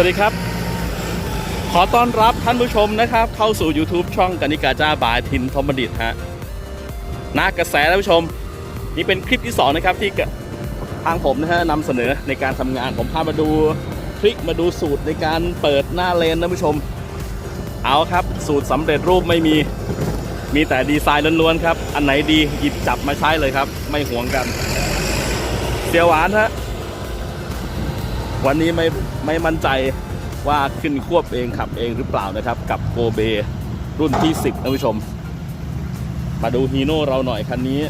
สวัสดีครับ ขอต้อนรับท่านผู้ชมนะครับ เข้าสู่ YouTube ช่องกนิกาจ้าบายทินทอมบัณฑิตฮะนากระแสท่านผู้ชม นี่เป็นคลิปที่ 2 นะครับ ที่ทางผมนะฮะนำเสนอในการทำงานผมพามาดูทริคมาดูสูตรในการเปิดหน้าเลนท่านผู้ชม เอาครับ สูตรสำเร็จรูปไม่มีมีแต่ดีไซน์ล้วนๆครับ อันไหนดีหยิบจับมาใช้เลยครับ ไม่ห่วงกัน เสียหวานฮะวันนี้ไม่ ไม่มั่นใจว่าขึ้นควบเองขับเองหรือเปล่านะครับ กับโกเบรุ่นที่ 10ท่านผู้ชม มาดูฮีโน่เราหน่อยคันนี้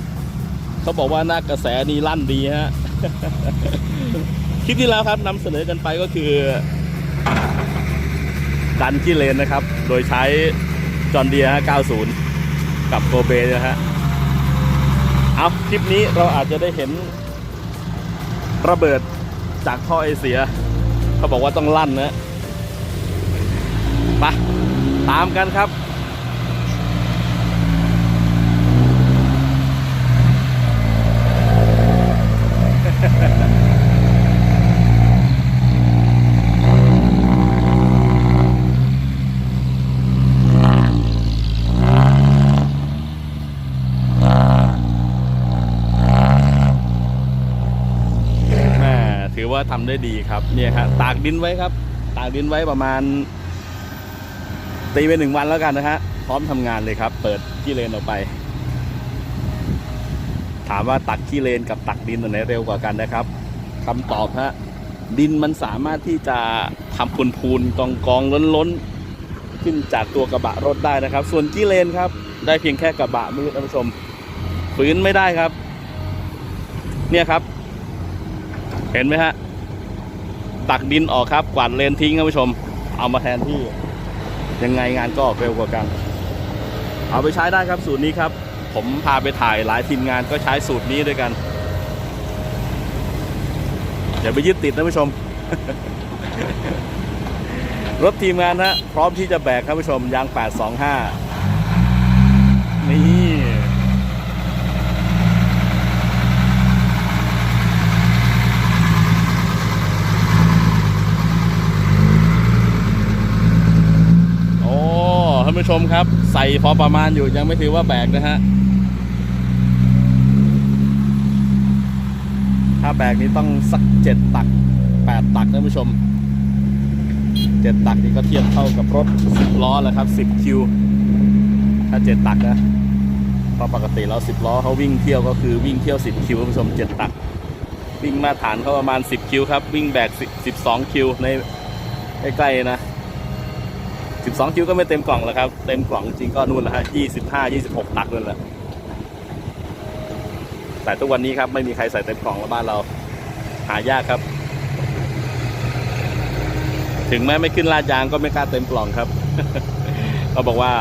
เขาบอกว่าหน้ากระแสนี่ลั่นดีฮะคลิปที่แล้วครับนำเสนอกันไปก็คือดันขี้เลนนะครับ โดยใช้จอนเดีย90 กับโกเบนะฮะเอาคลิปนี้เราอาจจะได้เห็นระเบิดจากท่อไอเสีย เขาบอกว่าต้องลั่นนะไปตามกันครับ แม่ถือ ว่าทำได้ดีครับเนี่ยครับตากดินไว้ครับ ตากดินไว้ประมาณ ตีไปหนึ่งวันแล้วกันนะฮะพร้อมทำงานเลยครับ เปิดขี้เลนออกไป ถามว่าตักขี้เลนกับตักดินอันไหนเร็วกว่ากันนะครับคำตอบฮะดินมันสามารถที่จะทำพูนพูนกองกองล้นล้นขึ้นจากตัวกระบะรถได้นะครับ ส่วนขี้เลนครับ ได้เพียงแค่กระบะมือท่านผู้ชมฝืนไม่ได้ครับ เนี่ยครับ เห็นไหมฮะ ตักดินออกครับ กวาดเลนทิ้งท่านผู้ชม เอามาแทนที่ ยังไงงานก็เร็วกว่ากัน เอาไปใช้ได้ครับสูตรนี้ครับ ผมพาไปถ่ายหลายทีมงานก็ใช้สูตรนี้ด้วยกันอย่าไปยึดติดนะผู้ชม รถทีมงานฮะพร้อมที่จะแบกครับผู้ชมยาง 825 นี่ โอ้ท่าน ผู้ชมครับ ใส่พอประมาณอยู่ยังไม่ถือว่าแบกนะฮะ ถ้าแบกนี้ต้องสักเจ็ดตักแปดตักท่านผู้ชมเจ็ดตักนี่ก็เทียบเท่ากับรถสิบล้อแล้วครับสิบคิวถ้าเจ็ดตักนะเพราะปกติเราสิบล้อเขาวิ่งเที่ยวก็คือวิ่งเที่ยวสิบคิวผู้ชมเจ็ดตัก วิ่งมาตรฐานเขาประมาณสิบคิวครับ วิ่งแบกสิบสองคิวในใกล้ๆนะ 12 คิวก็ไม่เต็มกล่องแล้วครับ เต็มกล่องจริงก็นู่นแหละฮะ25 26 ตักนั่นแหละแต่ทุกวันนี้ครับไม่มีใครใส่เต็มกล่องแล้วบ้านเรา หายากครับ ถึงแม้ไม่ขึ้นลาดยางก็ไม่กล้าเต็มกล่องครับเขาบอกว่า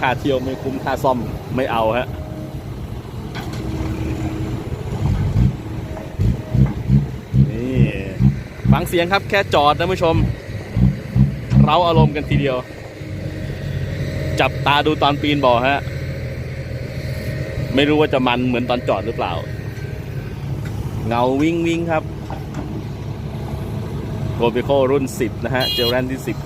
ค่าเที่ยวไม่คุ้มค่าซ่อมไม่เอาฮะนี่ฟังเสียงครับแค่จอดนะผู้ชม เราอารมณ์กันทีเดียว จับตาดูตอนปีนบ่อฮะ ไม่รู้ว่าจะมันเหมือนตอนจอดหรือเปล่า เงาวิ่งวิ่งครับโกเบโครุ่น 10 นะฮะ เจลแรนที่ 10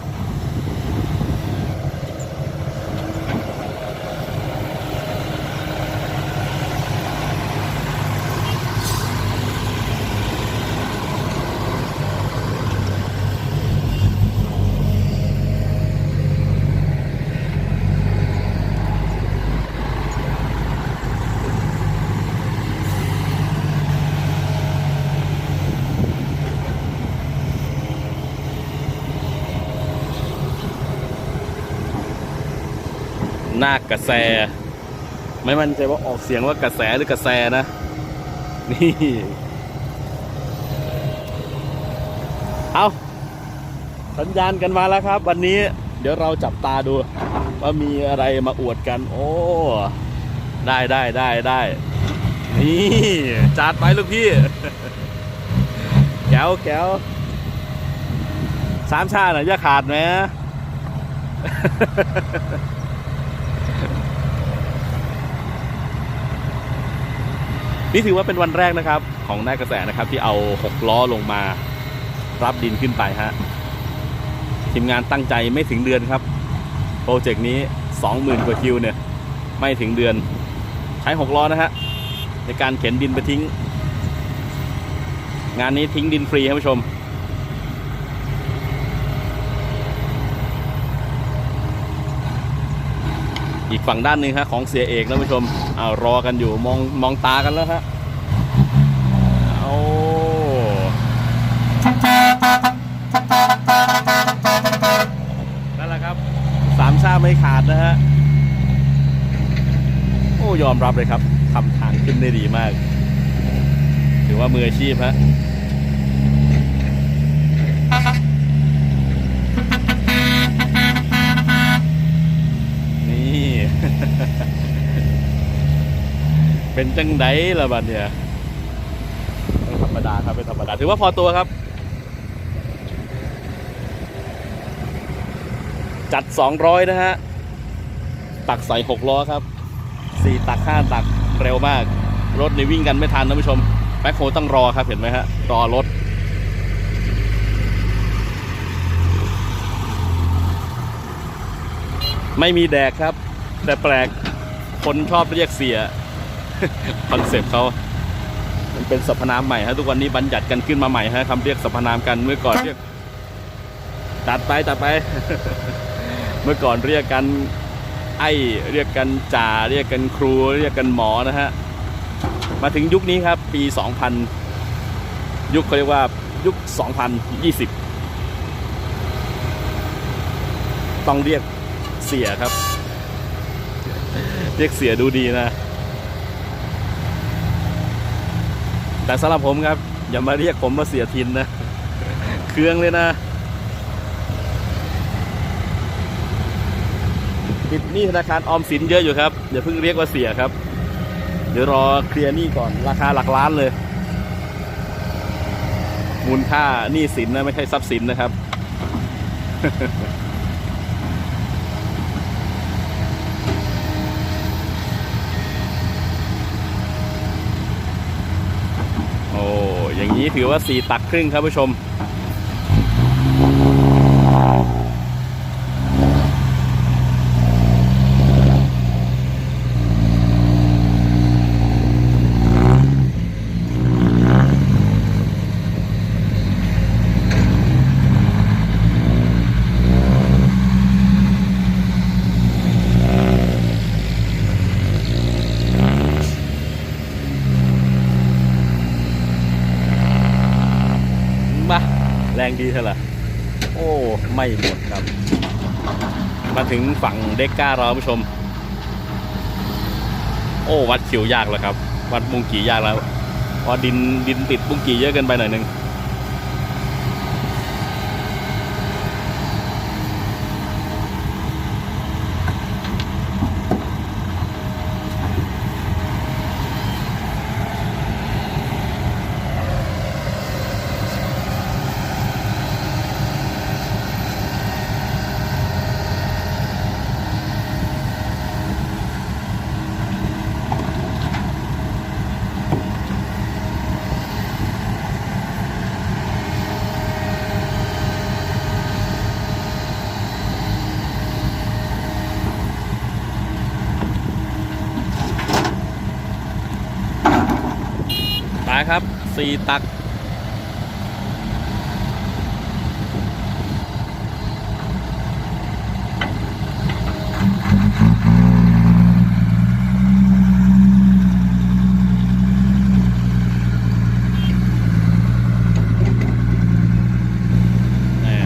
หน้ากระแส ไม่มั่นใจว่าออกเสียงว่ากระแสหรือกระแสนะ นี่ เอาสัญญาณกันมาแล้วครับ วันนี้เดี๋ยวเราจับตาดู ว่ามีอะไรมาอวดกัน โอ้ ได้ได้ได้ได้นี่จัดไปลูกพี่ แก้วแก้วสามชาติน่ะจะขาดไหม นี่ถือว่าเป็นวันแรกนะครับ ของนายกระแสนะครับ ที่เอาหกล้อลงมา รับดินขึ้นไปฮะทีมงานตั้งใจไม่ถึงเดือนครับ โปรเจกต์นี้20,000กว่าคิวเนี่ย ไม่ถึงเดือน ใช้6ล้อนะฮะในการเข็นดินไปทิ้ง งานนี้ทิ้งดินฟรีครับผู้ชม อีกฝั่งด้านหนึ่งฮะของเสียเอกนะผู้ชมเอารอกันอยู่มองมองตากันแล้วฮะโอ้นั่นแหละครับสามชาไม่ขาดนะฮะโอ้ยอมรับเลยครับทำทางขึ้นได้ดีมาก ถือว่ามืออาชีพฮะ นี่ เป็นจังไดละบัดเนี่ยไม่ธรรมดาครับไม่ธรรมดา ถือว่าพอตัวครับ จัด 200 นะฮะ ตักใส่ 6 ล้อครับ 4 ตัก 5 ตักเร็วมาก รถในวิ่งกันไม่ทันนะผู้ชมแบ็คโฮต้องรอครับเห็นไหมฮะ รอรถไม่มีแดกครับ แต่แปลกคนชอบเรียกเสียคอนเซปต์เขามันเป็นสรรพนามใหม่ฮะทุกวันนี้บัญญัติกันขึ้นมาใหม่ฮะคำเรียกสรรพนามกันเมื่อก่อนเรียกตัดไปตัดไป เมื่อก่อนเรียกกันไอ้เรียกกันจ่าเรียกกันครูเรียกกันหมอนะฮะมาถึงยุคนี้ครับ ปี 2000 ยุคเขาเรียกว่ายุค 2020 ต้องเรียกเสียครับ เรียกเสียดูดีนะ แต่สำหรับผมครับ อย่ามาเรียกผมว่าเสียทินนะ เครื่องเลยนะ ติดหนี้ธนาคารออมสินเยอะอยู่ครับ อย่าเพิ่งเรียกว่าเสียครับ เดี๋ยวรอเคลียร์หนี้ก่อนราคาหลักล้านเลย มูลค่าหนี้สินนะไม่ใช่ทรัพย์สินนะครับ โอ้ อย่าง นี้ถือว่าสี่ตักครึ่งครับผู้ชม มาแรงดีเท่าไหร่โอ้ไม่หมดครับ มาถึงฝั่งเด็กก้าเราผู้ชม โอ้วัดคิวยากแล้วครับ วัดบุงกี่ยากแล้วเพราะดินดินติดบุงกี่เยอะเกินไปหน่อยหนึ่ง ครับสี่ตัก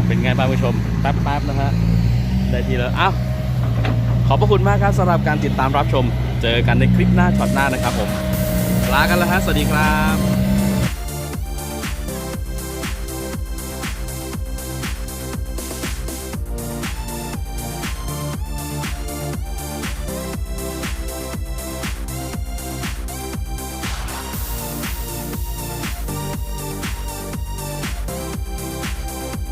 เป็นไงบ้างผู้ชม แป๊บๆนะฮะ ได้ทีแล้วอ้าวขอบพระคุณมากครับสำหรับการติดตามรับชม เจอกันในคลิปหน้าช็อตหน้านะครับผม ลากันแล้วฮะ สวัสดีครับ